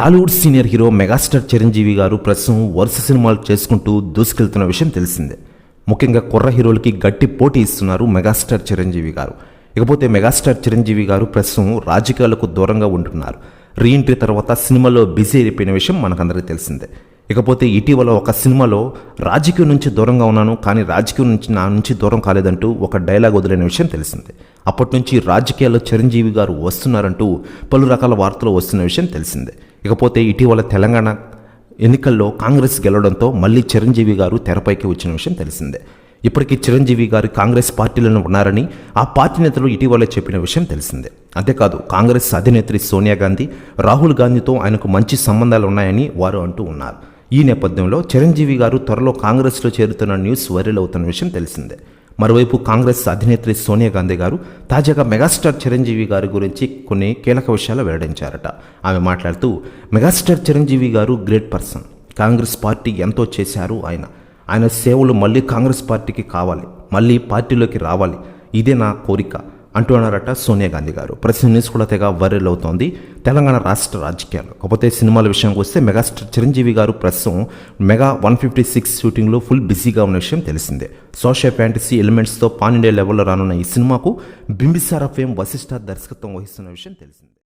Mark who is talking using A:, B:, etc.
A: Tollywood senior hero megastar Chiranjeevi గారు ప్రస్తుతం వరుస సినిమాలు చేసుకుంటూ దూసుకెళ్తున్న విషయం తెలిసిందే. ముఖ్యంగా కుర్ర హీరోలకి గట్టి పోటీ ఇస్తున్నారు మెగాస్టార్ చిరంజీవి గారు. ఇకపోతే మెగాస్టార్ చిరంజీవి గారు ప్రస్తుతం రాజకీయాలకు దూరంగా ఉంటున్నారు. రీఎంట్రీ తర్వాత సినిమాలో బిజీ అయిపోయిన విషయం మనకందరికీ తెలిసిందే. ఇకపోతే ఇటీవల ఒక సినిమాలో రాజకీయం నుంచి దూరంగా ఉన్నాను కానీ రాజకీయం నుంచి నా నుంచి దూరం కాలేదంటూ ఒక డైలాగ్ వదిలిన విషయం తెలిసిందే. అప్పటి నుంచి రాజకీయాల్లో చిరంజీవి గారు వస్తున్నారంటూ పలు రకాల వార్తలు వస్తున్న విషయం తెలిసిందే. ఇకపోతే ఇటీవల తెలంగాణ ఎన్నికల్లో కాంగ్రెస్ గెలవడంతో మళ్ళీ చిరంజీవి గారు తెరపైకి వచ్చిన విషయం తెలిసిందే. ఇప్పటికీ చిరంజీవి గారు కాంగ్రెస్ పార్టీలను ఉన్నారని ఆ పార్టీ నేతలు ఇటీవల చెప్పిన విషయం తెలిసిందే. అంతేకాదు కాంగ్రెస్ అధినేత్రి సోనియా గాంధీ రాహుల్ గాంధీతో ఆయనకు మంచి సంబంధాలు ఉన్నాయని వారు అంటూ ఉన్నారు. ఈ నేపథ్యంలో చిరంజీవి గారు త్వరలో కాంగ్రెస్లో చేరుతున్న న్యూస్ వైరల్ అవుతున్న విషయం తెలిసిందే. మరోవైపు కాంగ్రెస్ అధినేత్రి సోనియా గాంధీ గారు తాజాగా మెగాస్టార్ చిరంజీవి గారి గురించి కొన్ని కీలక విషయాలు వెల్లడించారట. ఆమె మాట్లాడుతూ మెగాస్టార్ చిరంజీవి గారు గ్రేట్ పర్సన్. కాంగ్రెస్ పార్టీ ఎంతో చేశారు ఆయన. ఆయన సేవలు మళ్ళీ కాంగ్రెస్ పార్టీకి కావాలి. మళ్ళీ పార్టీలోకి రావాలి. ఇదే నా కోరిక. అంటూ అన్నారట సోనియా గాంధీ గారు. ప్రతి న్యూస్ కూడా తెగ వైరల్ అవుతోంది తెలంగాణ రాష్ట్ర రాజకీయాలు. కాకపోతే సినిమాల విషయానికి వస్తే మెగాస్టార్ చిరంజీవి గారు ప్రస్తుతం మెగా వన్ ఫిఫ్టీ సిక్స్ షూటింగ్లో ఫుల్ బిజీగా ఉన్న విషయం తెలిసిందే. సోషల్ ఫ్యాంటసీ ఎలిమెంట్స్తో పాన్ ఇండియా లెవెల్లో రానున్న ఈ సినిమాకు బింబిసార ఫేమ్ వశిష్ఠ దర్శకత్వం వహిస్తున్న విషయం తెలిసిందే.